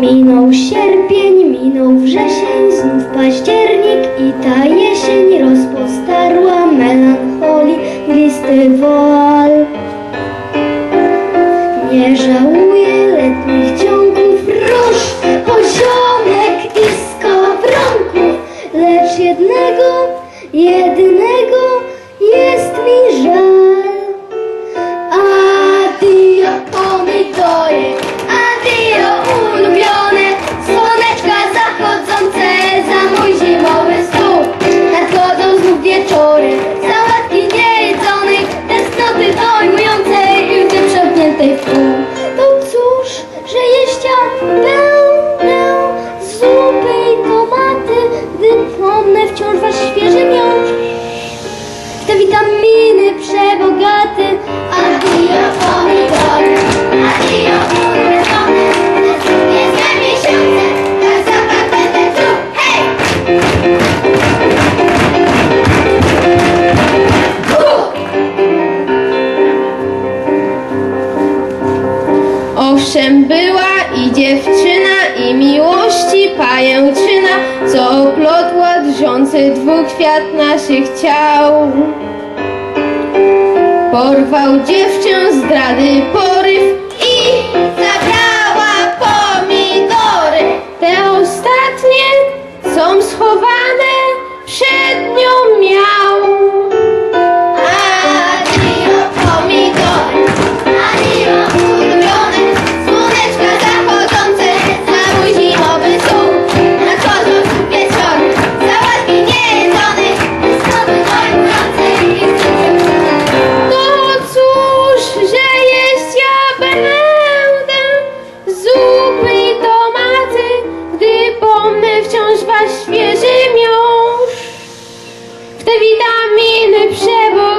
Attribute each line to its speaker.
Speaker 1: Minął wrzesień, znów październik i ta jesień rozpostarła melancholii glisty woal. Nie żałuję letnich ciągów róż, poziomek i skowronków, lecz jednego, jedynego jest mi żal.
Speaker 2: Owszem, była i dziewczyna, i miłości pajęczyna, co oplotła drżący dwukwiat naszych ciał. Porwał dziewczę zdrady poryw, lepsze,